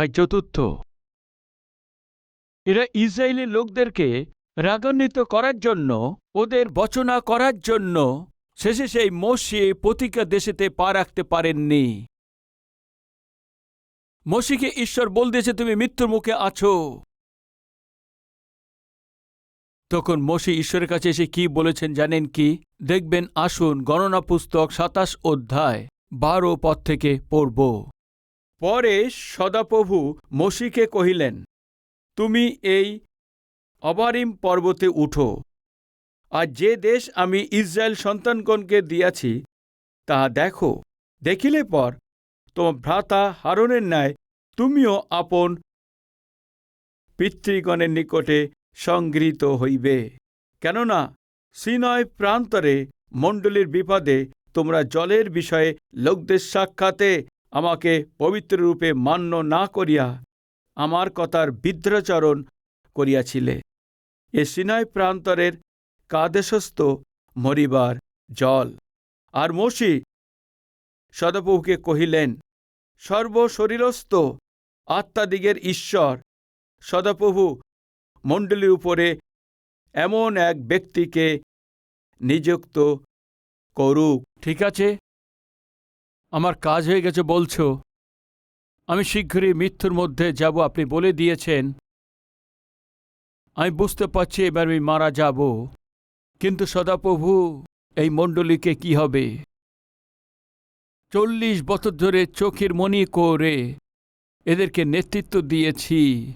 ভাই চতুর্থ। এরা ইসরায়েলি লোকদেরকে রাগান্বিত করার জন্য, ওদের বচনা করার জন্য শেষে সেই মসি প্রতিজ্ঞা দেশেতে পা রাখতে পারেননি। মসিকে ঈশ্বর বল দিয়েছে, তুমি মৃত্যুর মুখে আছো। তখন মসি ঈশ্বরের কাছে এসে কি বলেছেন জানেন কি? দেখবেন, আসুন, গণনা পুস্তক সাতাশ অধ্যায় বারো পদ থেকে পড়ব। পরে সদাপ্রভু মসিকে কহিলেন, তুমি এই অবারিম পর্বতে উঠো। আর যে দেশ আমি ইসরায়েল সন্তানগণকে দিয়াছি, তাহা দেখো। দেখিলে পর তোমার ভ্রাতা হারনের ন্যায় তুমিও আপন পিতৃগণের নিকটে সংগৃহীত হইবে। কেননা সিনয় প্রান্তরে মণ্ডলীর বিপদে তোমরা জলের বিষয়ে লোকদের সাক্ষাতে আমাকে পবিত্র রূপে মান্য না করিয়া আমার কথার বিদ্রাচরণ করিয়াছিলে। এ সিনয় প্রান্তরের কাদেশস্থ মরিবার জল। আর মসি সদপ্রভুকে কহিলেন, সর্বশরীরস্থ আত্মাদিগের ঈশ্বর, সদাপ্রভু মণ্ডলীর উপরে এমন এক ব্যক্তিকে নিযুক্ত করুক। ঠিক আছে। আমার কাজ হয়ে গেছে, বলছো? আমি শীঘ্রই মৃত্যুর মধ্যে যাব, আপনি বলে দিয়েছেন। আমি বুঝতে পারছি এবার আমি মারা যাব। কিন্তু সদাপ্রভু, এই মণ্ডলীকে কি হবে? চল্লিশ বছর ধরে চোখের মনি করে এদেরকে নেতৃত্ব দিয়েছি।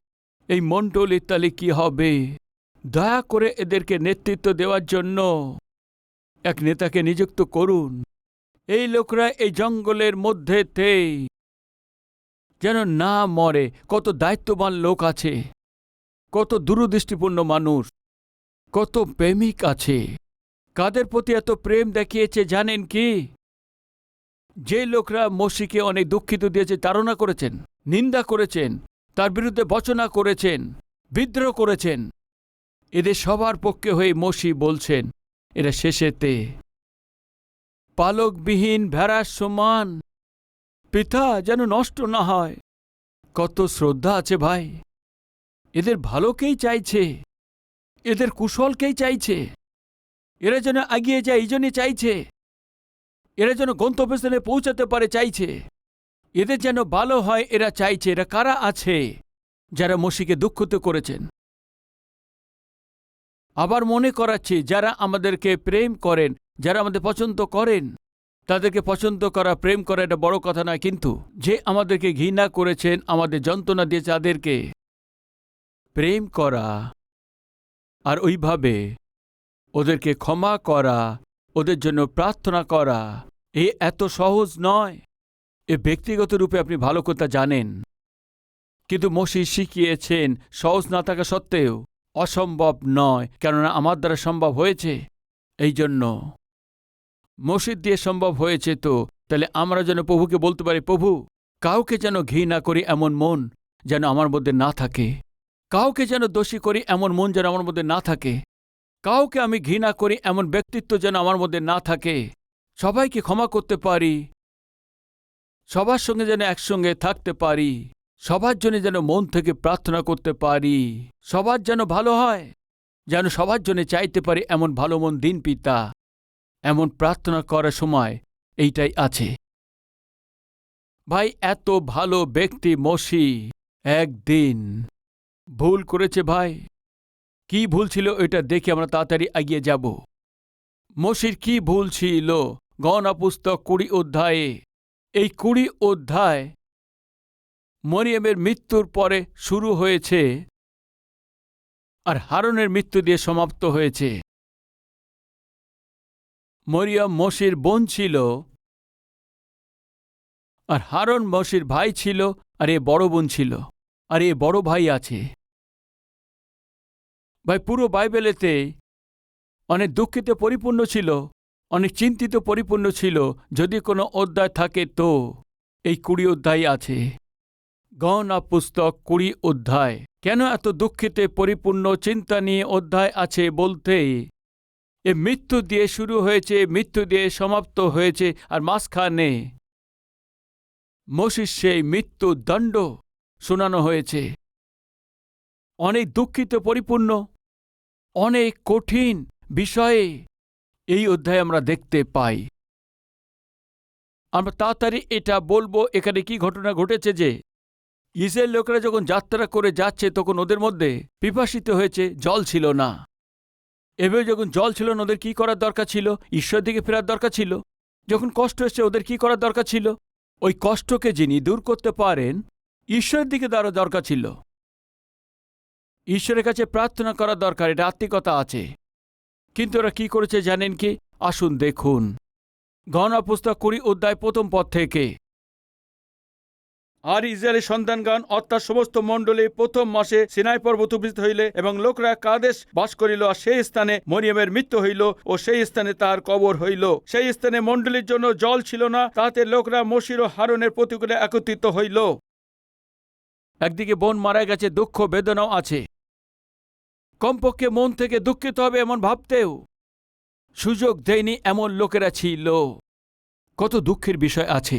এই মণ্ডলীর তালে কি হবে? দয়া করে এদেরকে নেতৃত্ব দেওয়ার জন্য এক নেতাকে নিযুক্ত করুন। এই লোকরা এই জঙ্গলের মধ্যেতেই যেন না মরে, কত দায়িত্ববান লোক আছে, কত দূরদৃষ্টিপূর্ণ মানুষ, কত প্রেমিক আছে। কাদের প্রতি এত প্রেম দেখিয়েছে জানেন কি? যে লোকরা মসিকে অনেক দুঃখিত দিয়েছে, তাড়না করেছেন, নিন্দা করেছেন, তার বিরুদ্ধে বচনা করেছেন, বিদ্রোহ করেছেন। এদের সবার পক্ষে হয়ে মসি বলছেন, এরা শেষেতে পালকবিহীন ভেড়ার সমান। পিতা যেন নষ্ট না হয়। কত শ্রদ্ধা আছে ভাই। এদের ভালোকেই চাইছে। এদের কুশলকেই চাইছে। এরা যেন এগিয়ে যায় এই জন্যে চাইছে। এরা যেন গন্তব্যস্থানে পৌঁছাতে পারে চাইছে। এদের যেন ভালো হয় এরা চাইছে। এরা কারা আছে? যারা মসিকে দুঃখিত করেছেন। আবার মনে করাচ্ছি, যারা আমাদেরকে প্রেম করেন, যারা আমাদের পছন্দ করেন, তাদেরকে পছন্দ করা, প্রেম করা এটা বড় কথা নয়, কিন্তু যে আমাদেরকে ঘৃণা করেছেন, আমাদের যন্ত্রণা দিয়েছে তাদেরকে। প্রেম করা আর ওইভাবে ওদেরকে ক্ষমা করা, ওদের জন্য প্রার্থনা করা, এ এত সহজ নয়। এ ব্যক্তিগত রূপে আপনি ভালো কথা জানেন, কিন্তু মসি শিখিয়েছেন, সহজ না থাকা সত্ত্বেও। অসম্ভব নয়, কেননা আমার দ্বারা সম্ভব হয়েছে। এই জন্য মসজিদ দিয়ে সম্ভব হয়েছে তো, তাহলে আমরা যেন প্রভুকে বলতে পারি, প্রভু, কাউকে যেন ঘি না করি এমন মন যেন আমার মধ্যে না থাকে। কাউকে যেন দোষী করি এমন মন যেন আমার মধ্যে না থাকে। কাউকে আমি ঘৃণা করি এমন ব্যক্তিত্ব যেন আমার মধ্যে না থাকে। সবাইকে ক্ষমা করতে পারি। সবার সঙ্গে যেন একসঙ্গে থাকতে পারি। সবার জন্য যেন মন থেকে প্রার্থনা করতে পারি, সবার যেন ভালো হয়, যেন সবার জন্য চাইতে পারি এমন ভালো মন দিন পিতা, এমন প্রার্থনা করার সময় এইটাই আছে। ভাই, এত ভালো ব্যক্তি মসি, একদিন ভুল করেছে ভাই। কি ভুল ছিল এটা দেখে আমরা তাড়াতাড়ি এগিয়ে যাব। মসির কি ভুল ছিল? গণা পুস্তক কুড়ি অধ্যায়ে, এই কুড়ি অধ্যায় মরিয়মের মৃত্যুর পরে শুরু হয়েছে আর হারনের মৃত্যু দিয়ে সমাপ্ত হয়েছে। মরিয়ম মসির বোন ছিল আর হারন মসির ভাই ছিল আর এ বড় বোন ছিল আর এ বড় ভাই আছে। ভাই, পুরো বাইবেলেতে অনেক দুঃখিত পরিপূর্ণ ছিল, অনেক চিন্তিত পরিপূর্ণ ছিল, যদি কোনো অধ্যায় থাকে তো এই কুড়ি অধ্যায় আছে। গহনা পুস্তক কুড়ি অধ্যায়। কেন এত দুঃখিতে পরিপূর্ণ চিন্তা নিয়ে অধ্যায় আছে বলতে এ মৃত্যু দিয়ে শুরু হয়েছে, মৃত্যু দিয়ে সমাপ্ত হয়েছে, আর মাঝখানে মসির সেই মৃত্যু দণ্ড শোনানো হয়েছে। অনেক দুঃখিত, পরিপূর্ণ, অনেক কঠিন বিষয়ে এই অধ্যায়ে আমরা দেখতে পাই। আমরা তাড়াতাড়ি এটা বলব, এখানে কি ঘটনা ঘটেছে যে ইসরায়েল লোকেরা যখন যাত্রা করে যাচ্ছে, তখন ওদের মধ্যে পিপাসিত হয়েছে, জল ছিল না। এভাবে যখন জল ছিল না, ওদের কী করার দরকার ছিল? ঈশ্বর দিকে ফেরার দরকার ছিল? যখন কষ্ট এসছে, ওদের কি করার দরকার ছিল? ওই কষ্টকে যিনি দূর করতে পারেন, ঈশ্বরের দিকে তারও দরকার ছিল। ঈশ্বরের কাছে প্রার্থনা করার দরকার, এটা আত্মিকতা আছে। কিন্তু ওরা কি করেছে জানেন কি? আসুন দেখুন। গণনা পুস্তক কুড়ি অধ্যায় প্রথম পথ থেকে। আর ইসরায়েলের সন্তানগণ, অর্থাৎ সমস্ত মণ্ডলী, প্রথম মাসে সিনাই পর্বত উপস্থিত হইলে এবং লোকরা কাদেশ বাস করিল আর সেই স্থানে মরিয়মের মৃত্যু হইল ও সেই স্থানে তার কবর হইল। সেই স্থানে মণ্ডলীর জন্য জল ছিল না, তাতে লোকরা মশির ও হারনের প্রতিকূলে একত্রিত হইল। একদিকে বোন মারা গেছে, দুঃখ বেদনাও আছে। কমপক্ষে মন থেকে দুঃখিত হবে এমন ভাবতেও সুযোগ দেয়নি এমন লোকেরা ছিল। কত দুঃখের বিষয় আছে।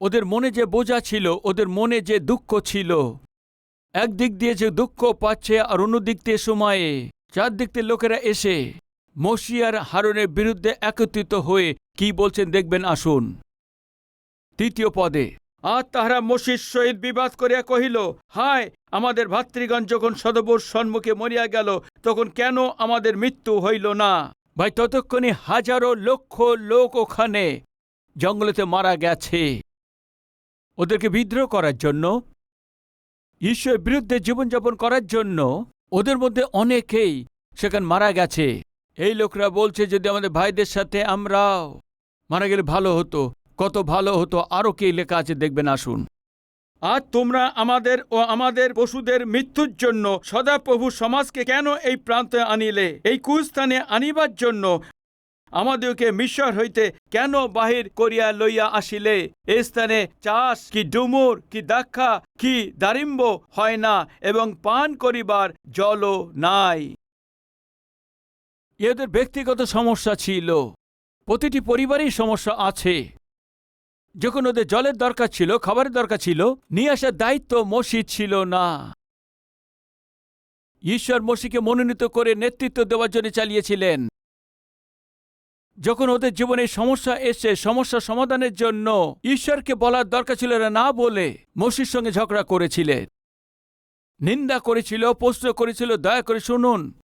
ওদের মনে যে বোঝা ছিল, ওদের মনে যে দুঃখ ছিল। একদিক দিয়ে যে দুঃখ পাচ্ছে আর অন্য দিক দিয়ে সময়ে। চারদিক দিয়ে লোকেরা এসে মসিয়ার হারনের বিরুদ্ধে একত্রিত হয়ে কি বলছেন দেখবেন, আসুন। তৃতীয় পদে, আর তাহারা মসির সহিত বিবাদ করিয়া কহিল, হায়, আমাদের ভাতৃগণ যখন সদবর সম্মুখে মরিয়া গেল, তখন কেন আমাদের মৃত্যু হইল না? ভাই, ততক্ষণে হাজারো লক্ষ লোক ওখানে জঙ্গলেতে মারা গেছে। ওদেরকে বিদ্রোহ করার জন্য, ঈশ্বরের বিরুদ্ধে জীবনযাপন করার জন্য ওদের মধ্যে অনেকেই সেখানে মারা গেছে। এই লোকরা বলছে, যদি আমাদের ভাইদের সাথে আমরাও মারা গেলে ভালো হতো, কত ভালো হতো, আরও কে লেখা আছে দেখবেন, আসুন। আর তোমরা আমাদের ও আমাদের পশুদের মৃত্যুর জন্য সদাপ্রভু সমাজকে কেন এই প্রান্তে আনিলে? এই কুস্থানে আনিবার জন্য আমাদেরকে মিশর হইতে কেন বাহির করিয়া লইয়া আসিলে? এ স্থানে চাষ কি ডুমুর, কি দাক্ষা, কি দারিম্ব হয় না এবং পান করিবার জলও নাই। এদের ব্যক্তিগত সমস্যা ছিল। প্রতিটি পরিবারেই সমস্যা আছে। যখন ওদের জলের দরকার ছিল, খাবারের দরকার ছিল, নিয়ে আসার দায়িত্ব মসজিদ ছিল না। ঈশ্বর মসিকে মনোনীত করে নেতৃত্ব দেওয়ার জন্য চালিয়েছিলেন। যখন ওদের জীবনে সমস্যা এসে সমস্যা সমাধানের জন্য ঈশ্বরকে বলার দরকার ছিল না বলে মসির সঙ্গে ঝগড়া করেছিলেন নিন্দা করেছিল, প্রশ্ন করেছিল, দয়া করে শুনুন।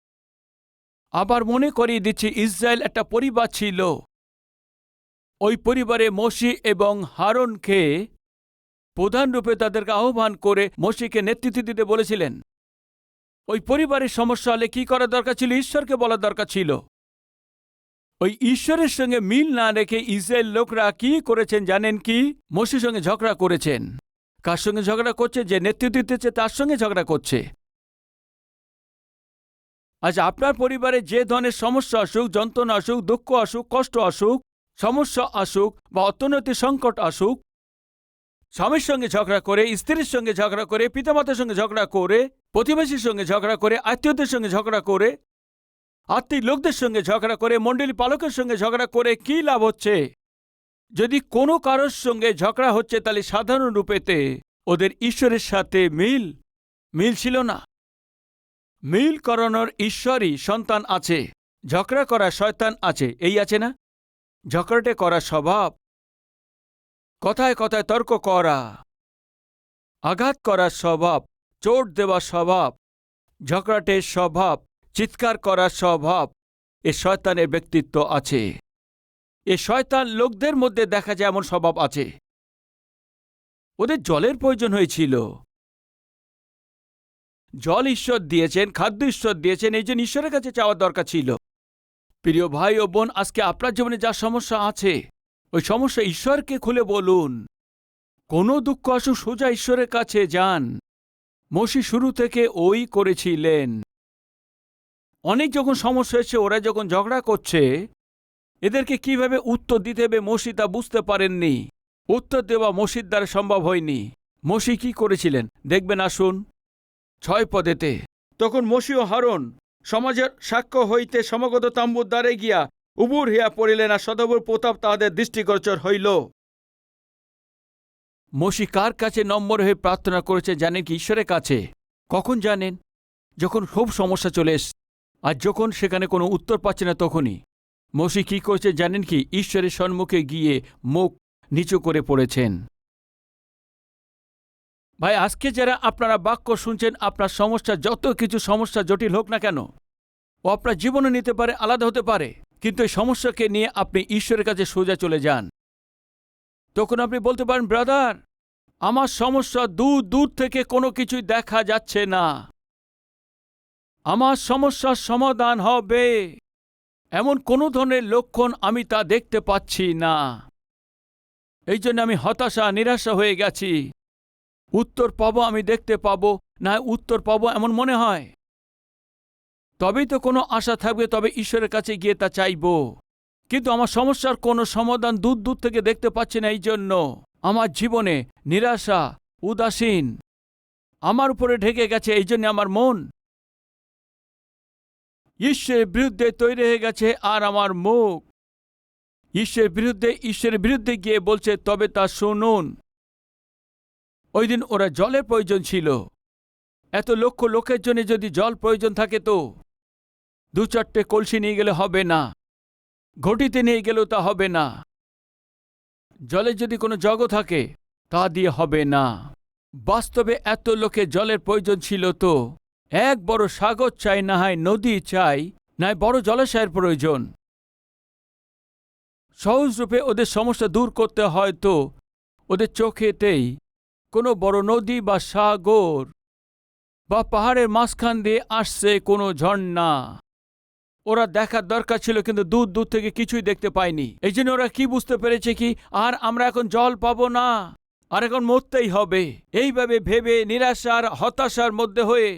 আবার মনে করিয়ে দিচ্ছি, ইসরায়েল একটা পরিবার ছিল। ওই পরিবারে মসি এবং হারনকে প্রধান রূপে তাদেরকে আহ্বান করে মসিকে নেতৃত্ব দিতে বলেছিলেন। ওই পরিবারের সমস্যা হলে কি করা দরকার ছিল? ঈশ্বরকে বলার দরকার ছিল। ওই ঈশ্বরের সঙ্গে মিল না রেখে ইসরায়েল লোকরা কি করেছেন জানেন কি? মসির সঙ্গে ঝগড়া করেছেন। কার সঙ্গে ঝগড়া করছে? যে নেতৃত্ব দিতেছে, তার সঙ্গে ঝগড়া করছে। আচ্ছা আপনার পরিবারে যে ধরনের সমস্যা আসুক, যন্ত্রণা আসুক, দুঃখ আসুক, কষ্ট আসুক, সমস্যা আসুক বা অর্থনৈতিক সংকট আসুক, স্বামীর সঙ্গে ঝগড়া করে, স্ত্রীর সঙ্গে ঝগড়া করে, পিতামাতার সঙ্গে ঝগড়া করে, প্রতিবেশীর সঙ্গে ঝগড়া করে, আত্মীয়দের সঙ্গে ঝগড়া করে আত্মীয় লোকদের সঙ্গে ঝগড়া করে, মণ্ডলী পালকের সঙ্গে ঝগড়া করে কি লাভ হচ্ছে? যদি কোনো কারোর সঙ্গে ঝগড়া হচ্ছে, তাহলে সাধারণ রূপেতে ওদের ঈশ্বরের সাথে মিল মিল ছিল না। মিল করানোর ঈশ্বরই সন্তান আছে, ঝগড়া করা শয়তান আছে, এই আছে না? ঝগড়াটে করা স্বভাব, কথায় কথায় তর্ক করা, আঘাত করার স্বভাব, চোট দেওয়ার স্বভাব ঝগড়াটের স্বভাব চিৎকার করার স্বভাব এ শয়তানের ব্যক্তিত্ব আছে। এ শয়তান লোকদের মধ্যে দেখা যায় এমন স্বভাব আছে। ওদের জলের প্রয়োজন হয়েছিল। জল ঈশ্বর দিয়েছেন, খাদ্য ঈশ্বর দিয়েছেন, এই জন্য ঈশ্বরের কাছে চাওয়ার দরকার ছিল। প্রিয় ভাই ও বোন, আজকে আপনার জীবনে যা সমস্যা আছে, ওই সমস্যা ঈশ্বরকে খুলে বলুন। কোনো দুঃখ আসুক সোজা ঈশ্বরের কাছে যান। মসি শুরু থেকে ওই করেছিলেন। অনেক যখন সমস্যা এসে ওরা যখন ঝগড়া করছে, এদেরকে কীভাবে উত্তর দিতে হবে মসি তা বুঝতে পারেননি। উত্তর দেওয়া মসির দ্বারা সম্ভব হয়নি। মসি কি করেছিলেন? দেখবেন, আসুন। ছয় পদেতে, তখন মসি ও হারন সমাজের সাক্ষ্য হইতে সমগত তাম্বুর দ্বারে গিয়া উবুর হইয়া পড়িলেন আর সদবর প্রতাপ তাহাদের দৃষ্টিগোচর হইল। মসি কার কাছে নম্বর হয়ে প্রার্থনা করেছে জানেন কি? ঈশ্বরের কাছে। কখন জানেন? যখন খুব সমস্যা চলে এস আর যখন সেখানে কোনো উত্তর পাচ্ছে না তখনই। মসি কি করেছে জানেন কি? ঈশ্বরের সম্মুখে গিয়ে মুখ নিচু করে পড়েছেন। ভাই, আজকে যারা আপনারা বাক্য শুনছেন, আপনার সমস্যা যত কিছু সমস্যা জটিল হোক না কেন, ও আপনার জীবনে নিতে পারে, আলাদা হতে পারে, কিন্তু এই সমস্যাকে নিয়ে আপনি ঈশ্বরের কাছে সোজা চলে যান। তখন আপনি বলতে পারেন, ব্রাদার, আমার সমস্যা দূর দূর থেকে কোনো কিছুই দেখা যাচ্ছে না। আমার সমস্যার সমাধান হবে। এমন কোনো ধরনের লক্ষণ আমি তা দেখতে পাচ্ছি না। এই জন্য আমি হতাশা, নিরাশা হয়ে গেছি। উত্তর পাবো আমি দেখতে পাবো, না উত্তর পাবো এমন মনে হয়। তবেই তো কোনো আশা থাকবে, তবে ঈশ্বরের কাছে গিয়ে তা চাইব। কিন্তু আমার সমস্যার কোনো সমাধান দূর দূর থেকে দেখতে পাচ্ছি না, এই জন্য আমার জীবনে নিরাশা, উদাসীন আমার উপরে ঢেকে গেছে, এই জন্য আমার মন ঈশ্বরের বিরুদ্ধে তৈরি হয়ে গেছে আর আমার মুখ। ঈশ্বরের বিরুদ্ধে ঈশ্বরের বিরুদ্ধে গিয়ে বলছে, তবে তা শুনুন। ওই দিন ওরা জলের প্রয়োজন ছিল। এত লক্ষ লোকের জন্য যদি জল প্রয়োজন থাকে তো দু চারটে কলসি নিয়ে গেলে হবে না। ঘটিতে নিয়ে গেলেও তা হবে না। জলের যদি কোনো জগ থাকে, তা দিয়ে হবে না। বাস্তবে এত লোকে জলের প্রয়োজন ছিল তো এক বড় সাগর চাই না হয় নদী চাই না বড় জলাশয়ের প্রয়োজন। সহজরূপে ওদের সমস্যা দূর করতে হয় তো ওদের চোখেতেই কোনো বড় নদী বা সাগর বা পাহাড়ের মাঝখান দিয়ে আসছে কোনো ঝর্ণা। ওরা দেখার দরকার ছিল কিন্তু দূর দূর থেকে কিছুই দেখতে পায়নি এই জন্য ওরা কি বুঝতে পেরেছে কি, আর আমরা এখন জল পাবো না, আর এখন মরতেই হবে। এইভাবে ভেবে নিরাশার হতাশার মধ্যে হয়ে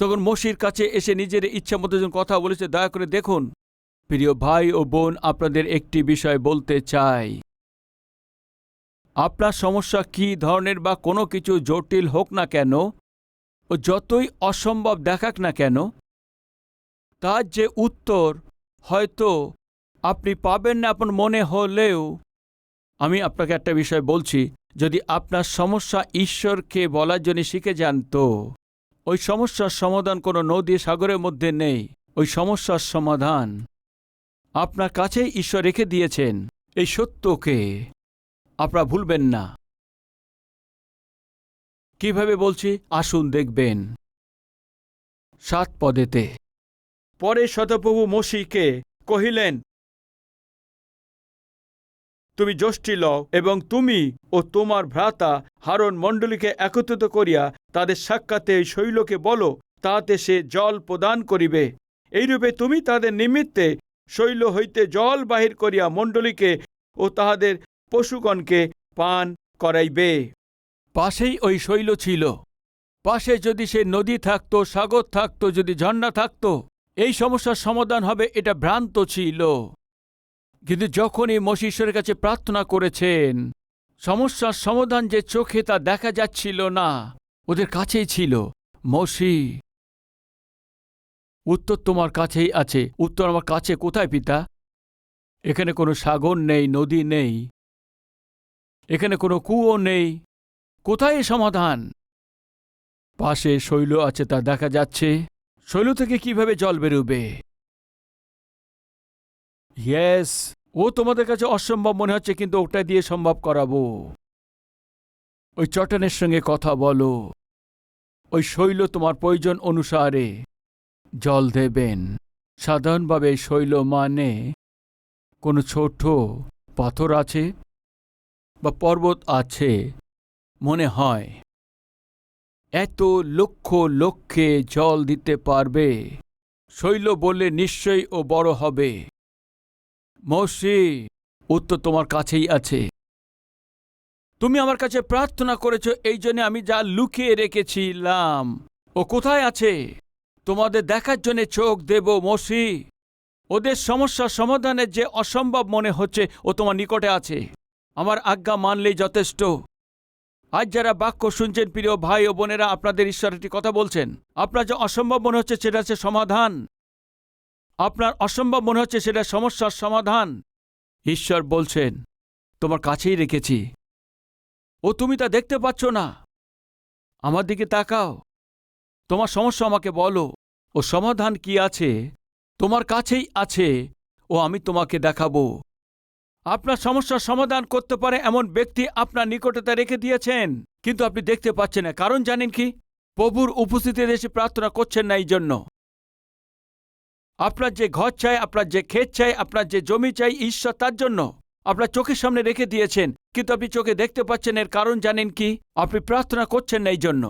তখন মসির কাছে এসে নিজের ইচ্ছা মতো যখন কথা বলেছে, দয়া করে দেখুন, প্রিয় ভাই ও বোন, আপনাদের একটি বিষয় বলতে চাই। আপনার সমস্যা কি ধরনের বা কোনো কিছু জটিল হোক না কেন, ও যতই অসম্ভব দেখাক না কেন, তার যে উত্তর হয়তো আপনি পাবেন না আপনার মনে হলেও, আমি আপনাকে একটা বিষয় বলছি, যদি আপনার সমস্যা ঈশ্বরকে বলার জন্য শিখে যান তো। ওই সমস্যার সমাধান কোনো নদী সাগরের মধ্যে নেই। ওই সমস্যার সমাধান আপনার কাছেই ঈশ্বর রেখে দিয়েছেন। এই সত্যকে আপনারা ভুলবেন না। কীভাবে বলছি? আসুন দেখবেন। সাত পদেতে। পরে শতপ্রভু মসিকে কহিলেন তুমি যষ্টি লও এবং তুমি ও তোমার ভ্রাতা হারণ মণ্ডলীকে একত্রিত করিয়া তাদের সাক্ষাতে শৈলকে বলো তাহাতে সে জল প্রদান করিবে। এইরূপে তুমি তাদের নিমিত্তে শৈল হইতে জল বাহির করিয়া মণ্ডলীকে ও তাহাদের পশুগণকে পান করাইবে। পাশেই ওই শৈল ছিল। পাশে যদি সে নদী থাকতো, সাগর থাকতো, যদি ঝর্ণা থাকতো, এই সমস্যার সমাধান হবে এটা ভ্রান্ত ছিল। কিন্তু যখনই মশীশ্বরের কাছে প্রার্থনা করেছেন, সমস্যার সমাধান যে চোখে তা দেখা যাচ্ছিল না, ওদের কাছেই ছিল, মসি, উত্তর তোমার কাছেই আছে। উত্তর আমার কাছে কোথায় পিতা? এখানে কোনো সাগর নেই, নদী নেই। এখানে কোনো কুয়ো নেই। কোথায় সমাধান? পাশে শৈল আছে তা দেখা যাচ্ছে। শৈল থেকে কীভাবে জল বেরোবে? ইয়েস ও তোমাদের কাছে অসম্ভব মনে হচ্ছে, কিন্তু ওটা দিয়ে সম্ভব করাবো। ওই চটানের সঙ্গে কথা বলো। ওই শৈল তোমার প্রয়োজন অনুসারে জল দেবেন। সাধারণভাবে শৈল মানে কোনো ছোট পাথর আছে বা পর্বত আছে, মনে হয়। এত লক্ষ লক্ষে জল দিতে পারবে, শৈল বললে নিশ্চয়ই ও বড় হবে। মৌসি, উত্তর তোমার কাছেই আছে। তুমি আমার কাছে প্রার্থনা করেছ, এই জন্য আমি যা লুকিয়ে রেখেছিলাম। ও কোথায় আছে? তোমাদের দেখার জন্য চোখ দেব মসি। ওদের সমস্যার সমাধানের যে অসম্ভব মনে হচ্ছে, ও তোমার নিকটে আছে। আমার আজ্ঞা মানলেই যথেষ্ট। আজ যারা বাক্য শুনছেন, প্রিয় ভাই ও বোনেরা, আপনাদের ঈশ্বর একটি কথা বলছেন। আপনার যে অসম্ভব মনে হচ্ছে, সেটা হচ্ছে সমাধান। আপনার অসম্ভব মনে হচ্ছে সেটা সমস্যার সমাধান। ঈশ্বর বলছেন, তোমার কাছেই রেখেছি। ও তুমি তা দেখতে পাচ্ছ না। আমার দিকে তাকাও। তোমার সমস্যা আমাকে বলো। ও সমাধান কি আছে? তোমার কাছেই আছে। ও আমি তোমাকে দেখাবো। আপনার সমস্যার সমাধান করতে পারে এমন ব্যক্তি আপনার নিকটতা রেখে দিয়েছেন। কিন্তু আপনি দেখতে পাচ্ছেন না। কারণ জানেন কি? প্রভুর উপস্থিতিতে এসে প্রার্থনা করছেন না এই জন্য আপনার যে ঘর চাই, আপনার যে ক্ষেত চাই, আপনার যে জমি চাই, ঈশ্বর তার জন্য। আপনার চোখের সামনে রেখে দিয়েছেন, কিন্তু আপনি চোখে দেখতে পাচ্ছেন এর কারণ জানেন কি? আপনি প্রার্থনা করছেন না এই জন্য।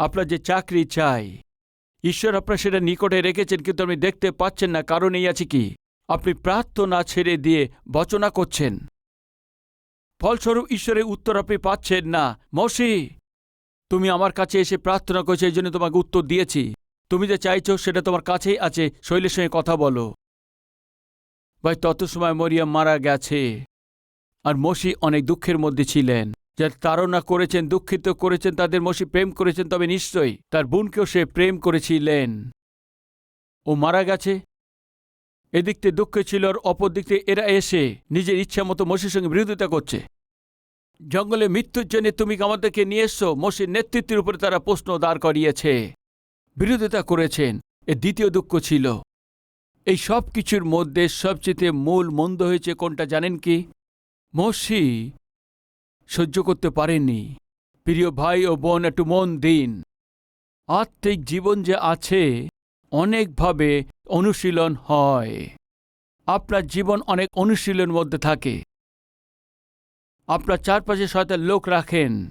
আপনার যে চাকরি চাই, ঈশ্বর আপনার সেটা নিকটে রেখেছেন, কিন্তু আপনি দেখতে পাচ্ছেন না, কারণ এই আছে কি? আপনি প্রার্থনা ছেড়ে দিয়ে বচনা করছেন। ফলস্বরূপ ঈশ্বরের উত্তর আপনি পাচ্ছেন না। মসি, তুমি আমার কাছে এসে প্রার্থনা করছ, এই জন্য তোমাকে উত্তর দিয়েছি। তুমি যে চাইছো সেটা তোমার কাছেই আছে, শৈলের সঙ্গে কথা বলো। ভাই, তত সময় মরিয়াম মারা গেছে। আর মসি অনেক দুঃখের মধ্যে ছিলেন। যারা তাড়না করেছেন, দুঃখিত করেছেন, তাদের মসি প্রেম করেছেন, তবে নিশ্চয়ই তার বোনকেও সে প্রেম করেছিলেন। ও মারা গেছে। এদিক থেকে দুঃখে ছিল আর অপর এরা এসে নিজের ইচ্ছা মতো মসির সঙ্গে বিরোধিতা করছে। জঙ্গলে মৃত্যুর জন্য তুমি আমাদেরকে নিয়ে এসছো? মসির নেতৃত্বের উপরে তারা প্রশ্ন দাঁড় করিয়েছে। বিরোধিতা করেছেন। এ দ্বিতীয় দুঃখ ছিল। এই সব কিছুর মধ্যে সবচেয়ে মূল মন্দ হয়েছে কোনটা জানেন কি? মসি সহ্য করতে পারেননি। প্রিয় ভাই ও বোন, একটু মন দিন। আত্মিক জীবন যে আছে, অনেকভাবে অনুশীলন হয়। আপনার জীবন অনেক অনুশীলনের মধ্যে থাকে। আপনার চারপাশে শয়তান লোক রাখেন।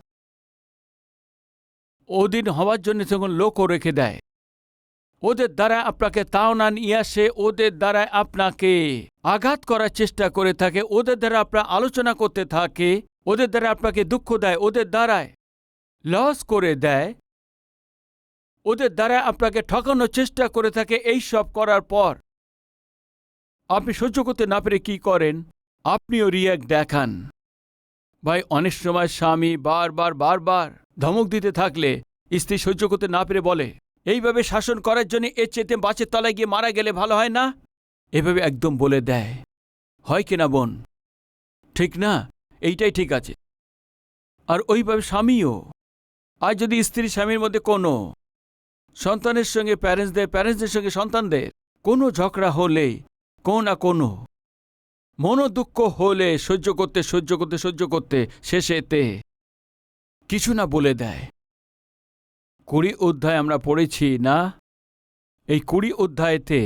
ওদিন হওয়ার জন্য তখন লোকও রেখে দেয়। ওদের দ্বারা আপনাকে তাও না নিয়ে আসে, ওদের দ্বারা আপনাকে আঘাত করার চেষ্টা করে থাকে, ওদের দ্বারা আপনার আলোচনা করতে থাকে, ওদের দ্বারা আপনাকে দুঃখ দেয়, ওদের দ্বারায় লস করে দেয়, ওদের দ্বারা আপনাকে ঠকানোর চেষ্টা করে থাকে, এই সব করার পর আপনি সহ্য করতে না পেরে কি করেন? আপনিও রিয়াক্ট দেখান। ভাই, অনেক সময় স্বামী বারবার বারবার ধমক দিতে থাকলে স্ত্রী সহ্য করতে না পেরে বলে, এইভাবে শাসন করার জন্য এর চেতে বাঁচের তলায় গিয়ে মারা গেলে ভালো হয় না? এভাবে একদম বলে দেয়, হয় কিনা বোন? ঠিক না, এইটাই ঠিক আছে। আর ওইভাবে স্বামীও। আর যদি স্ত্রী স্বামীর মধ্যে কোনো সন্তানের সঙ্গে প্যারেন্টসদের প্যারেন্টসদের সঙ্গে সন্তানদের কোনো ঝগড়া হলে, কোনো না কোনো মনোদুঃখ হলে সহ্য করতে সহ্য করতে সহ্য করতে, শেষেতে কিছু না বলে দেয়। কুড়ি অধ্যায় আমরা পড়েছি না? এই কুড়ি অধ্যায়েতে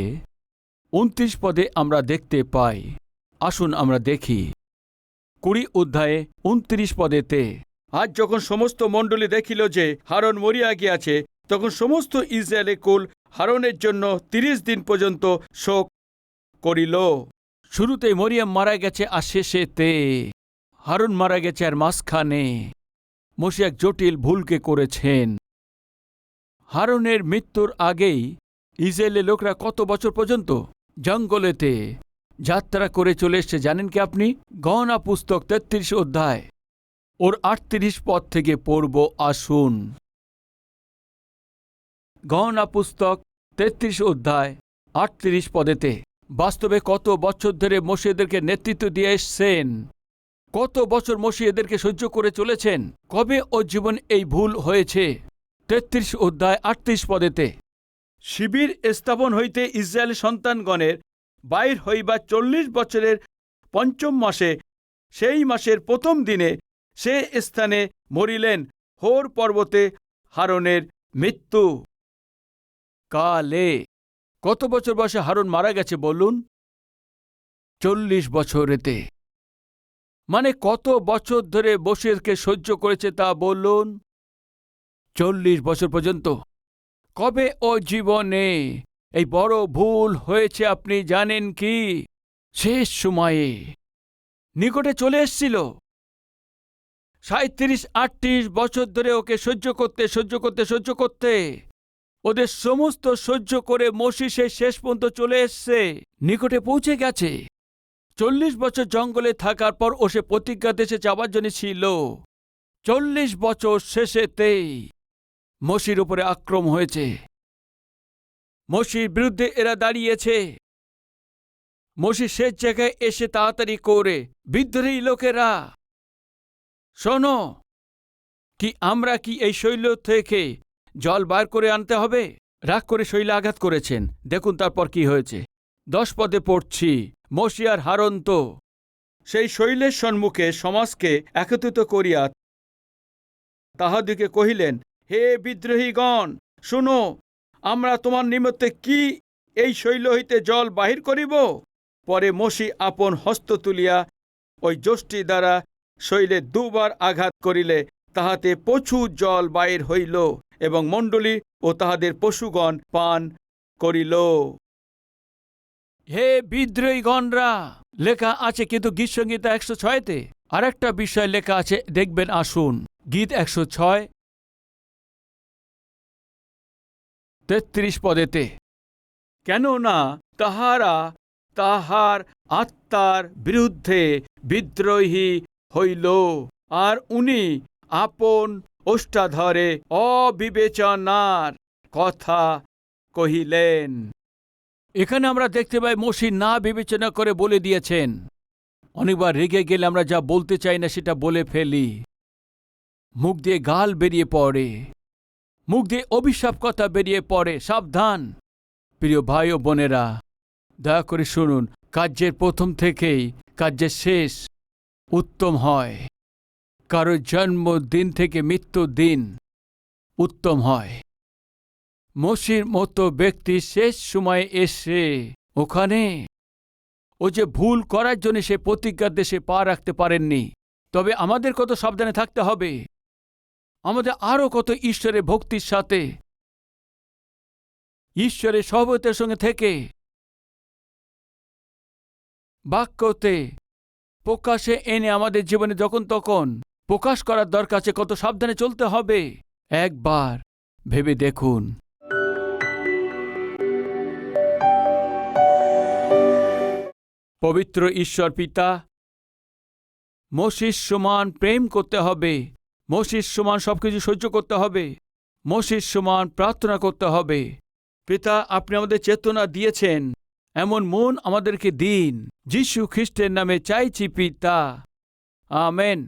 উনত্রিশ পদে আমরা দেখতে পাই। আসুন আমরা দেখি। কুড়ি অধ্যায়ে উনত্রিশ পদেতে, আজ যখন সমস্ত মণ্ডলী দেখিল যে হারন মরিয়া গিয়াছে, তখন সমস্ত ইসরায়েলের কুল হারনের জন্য তিরিশ দিন পর্যন্ত শোক করিল। শুরুতে মরিয়াম মারা গেছে আর শেষেতে হারুন মারা গেছে আর মাঝখানে। মসি এক জটিল ভুলকে করেছেন। হারনের মৃত্যুর আগেই ইসরায়েলের লোকরা কত বছর পর্যন্ত জঙ্গলেতে যাত্রা করে চলে এসছে জানেন কি আপনি? গহনা পুস্তক তেত্রিশ অধ্যায়, ওর আটত্রিশ পদ থেকে পড়ব, আসুন। গহনা পুস্তক তেত্রিশ অধ্যায়, আটত্রিশ পদেতে। বাস্তবে কত বছর ধরে মসিয়েদেরকে নেতৃত্ব দিয়ে এসছেন? কত বছর মসি এদেরকে সহ্য করে চলেছেন? কবে ও জীবন এই ভুল হয়েছে? তেত্রিশ অধ্যায় আটত্রিশ পদেতে। শিবির স্থাপন হইতে ইসরায়েল সন্তানগণের বাইর হইবা চল্লিশ বছরের পঞ্চম মাসে, সেই মাসের প্রথম দিনে সে স্থানে মরিলেন হোর পর্বতে হারনের মৃত্যু। কালে। কত বছর বয়সে হারুন মারা গেছে বলুন? চল্লিশ বছরেতে। মানে কত বছর ধরে বসিরকে সহ্য করেছে তা বলুন। চল্লিশ বছর পর্যন্ত। কবে ও জীবনে এই বড় ভুল হয়েছে আপনি জানেন কি? শেষ সময়ে। নিকটে চলে এসছিল। সাঁত্রিশ আটত্রিশ বছর ধরে ওকে সহ্য করতে সহ্য করতে সহ্য করতে। ওদের সমস্ত সহ্য করে মসিসে শেষ পর্যন্ত চলে এসছে। নিকটে পৌঁছে গেছে। চল্লিশ বছর জঙ্গলে থাকার পর ও সে প্রতিজ্ঞা দেশে যাবার জন্য ছিল। চল্লিশ বছর শেষেতেই মসির উপরে আক্রম হয়েছে। মসির বিরুদ্ধে এরা দাঁড়িয়েছে। মসি শেষ জায়গায় এসে তাড়াতাড়ি করে, বিদ্রোহী লোকেরা, শোনো, কি আমরা কি এই শৈল থেকে জল বার করে আনতে হবে? রাগ করে শৈল আঘাত করেছেন। দেখুন তারপর কি হয়েছে। দশ পদে পড়ছি। মশিয়ার হারন্ত। সেই শৈলের সম্মুখে সমাজকে একত্রিত করিয়া তাহাদিকে কহিলেন, হে বিদ্রোহীগণ, শুনো, আমরা তোমার নিমিত্তে কি এই শৈল হইতে জল বাহির করিব? পরে মসি আপন হস্ত তুলিয়া ওই যষ্টি দ্বারা শৈলে দুবার আঘাত করিলে তাহাতে প্রচুর জল বাহির হইল এবং মণ্ডলী ও তাহাদের পশুগণ পান করিল। হে বিদ্রোহীগণরা লেখা আছে কিন্তু গীত সঙ্গীতা একশো ছয়তে। আরেকটা বিষয় লেখা আছে, দেখবেন, আসুন। গীত একশো ছয়। তেত্রিশ পদেতে। কেননা তাহারা তাহার আত্মার বিরুদ্ধে বিদ্রোহী হইল, আর উনি আপন ওষ্ঠাধরে অবিবেচনার কথা কহিলেন। এখানে আমরা দেখতে পাই মসি না বিবেচনা করে বলে দিয়েছেন। অনেকবার রেগে গেলে আমরা যা বলতে চাই না সেটা বলে ফেলি। মুখ দিয়ে গাল বেরিয়ে পড়ে। মুখ দিয়ে অভিশাপ কথা বেরিয়ে পড়ে। সাবধান। প্রিয় ভাই ও বোনেরা, দয়া করে শুনুন, কার্যের প্রথম থেকেই কার্যের শেষ উত্তম হয়। কারও জন্মদিন থেকে মৃত্যু দিন উত্তম হয়। মসির মতো ব্যক্তি শেষ সময়ে এসে ওখানে ও যে ভুল করার জন্য সে প্রতিজ্ঞার দেশে পা রাখতে পারেননি। তবে আমাদের কত সাবধানে থাকতে হবে। আমাদের আরও কত ঈশ্বরের ভক্তির সাথে ঈশ্বরের সহবতের সঙ্গে থেকে বাক্যতে প্রকাশে এনে আমাদের জীবনে যখন তখন প্রকাশ করার দরকার আছে, কত সাবধানে চলতে হবে। একবার ভেবে দেখুন। পবিত্র ঈশ্বর পিতা, মসির সমান প্রেম করতে হবে, মসির সমান সব কিছু সহ্য করতে হবে, মসির সমান প্রার্থনা করতে হবে। পিতা, আপনি আমাদের চেতনা দিয়েছেন, এমন মন আমাদেরকে দিন। যিশু খ্রিস্টের নামে চাইছি পিতা। Amen.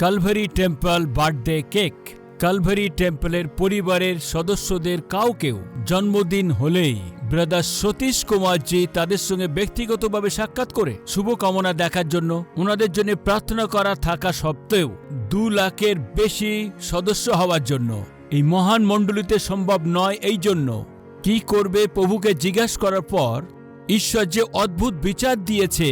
Calvary temple birthday cake. Calvary টেম্পলের পরিবারের সদস্যদের কাউকেও জন্মদিন হলেই ব্রাদার সতীশ কুমারজি তাদের সঙ্গে ব্যক্তিগতভাবে সাক্ষাৎ করে শুভকামনা দেখার জন্য ওনাদের জন্য প্রার্থনা করা থাকা সত্ত্বেও দু লাখের বেশি সদস্য হওয়ার জন্য এই মহান মণ্ডলীতে সম্ভব নয় এই জন্য কি করবে প্রভুকে জিজ্ঞাসা করার পর ঈশ্বর যে অদ্ভুত বিচার দিয়েছে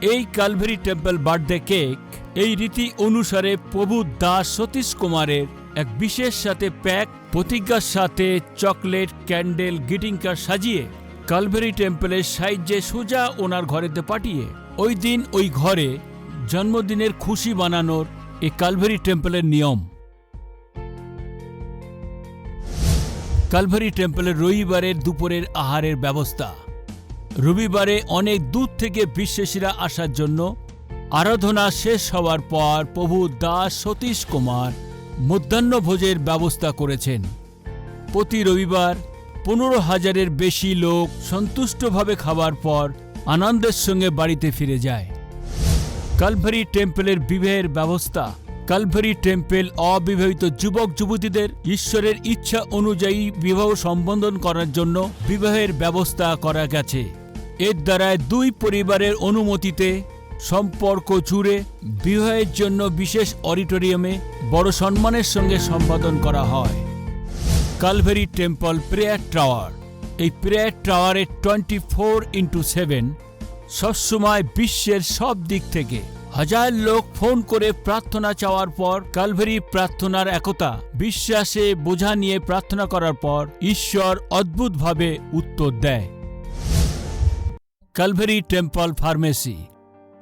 এই কালভেরি টেম্পল বার্থডে কেক, এই রীতি অনুসারে প্রভু দাস সতীশ কুমারের এক বিশেষ সাথে প্যাক, প্রতিজ্ঞার সাথে চকলেট, ক্যান্ডেল গ্রিটিং কার্ড সাজিয়ে কালভেরি টেম্পলের সাহায্যে সোজা ওনার ঘরেতে পাঠিয়ে ওই দিন ওই ঘরে জন্মদিনের খুশি বানানোর এই কালভেরি টেম্পলের নিয়ম। কালভারি টেম্পলের রবিবারের দুপুরের আহারের ব্যবস্থা। রবিবারে অনেক দূর থেকে বিশ্বাসীরা আসার জন্য আরাধনা শেষ হওয়ার পর প্রভু দাস সতীশ কুমার মধ্যাহ্নভোজের ব্যবস্থা করেছেন। প্রতি রবিবার পনেরো হাজারের বেশি লোক সন্তুষ্টভাবে খাবার পর আনন্দের সঙ্গে বাড়িতে ফিরে যায়। কালভারি টেম্পলের বিবাহের ব্যবস্থা, কালভারি টেম্পেল অবিবাহিত যুবক যুবতীদের ঈশ্বরের ইচ্ছা অনুযায়ী বিবাহ সম্বোধন করার জন্য বিবাহের ব্যবস্থা করা গেছে। এর দ্বারায় দুই পরিবারের অনুমতিতে সম্পর্ক জুড়ে বিবাহের জন্য বিশেষ অডিটোরিয়ামে বড় সম্মানের সঙ্গে সম্পাদন করা হয়। Calvary temple prayer tower. এই প্রেয়ার টাওয়ারে টোয়েন্টি ফোর ইন্টু সেভেন সবসময় বিশ্বের সব দিক থেকে হাজার লোক ফোন করে প্রার্থনা চাওয়ার পর, কালভেরি প্রার্থনার একতা, বিশ্বাসে বোঝা নিয়ে প্রার্থনা করার পর, ঈশ্বর অদ্ভুতভাবে উত্তর দেয়। Calvary temple pharmacy.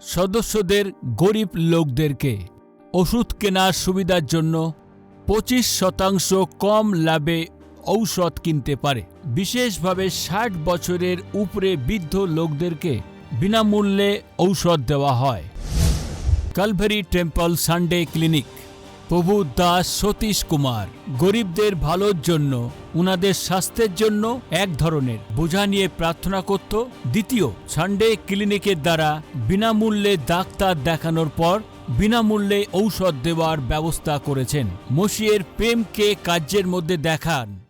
সদস্যদের গরিব লোকদেরকে ওষুধ কেনার সুবিধার জন্য পঁচিশ শতাংশ কম লাভে ঔষধ কিনতে পারে। বিশেষভাবে ষাট বছরের উপরে বৃদ্ধ লোকদেরকে বিনামূল্যে ঔষধ দেওয়া হয়। Calvary temple Sunday clinic. প্রভু দাস সতীশ কুমার, গরিবদের ভালোর জন্য, উনাদের স্বাস্থ্যের জন্য এক ধরনের। বোঝা নিয়ে প্রার্থনা করত। দ্বিতীয় সানডে ক্লিনিকের দ্বারা বিনামূল্যে ডাক্তার দেখানোর পর বিনামূল্যে ঔষধ দেওয়ার ব্যবস্থা করেছেন। মসিয়ের প্রেমকে কার্যের মধ্যে দেখান।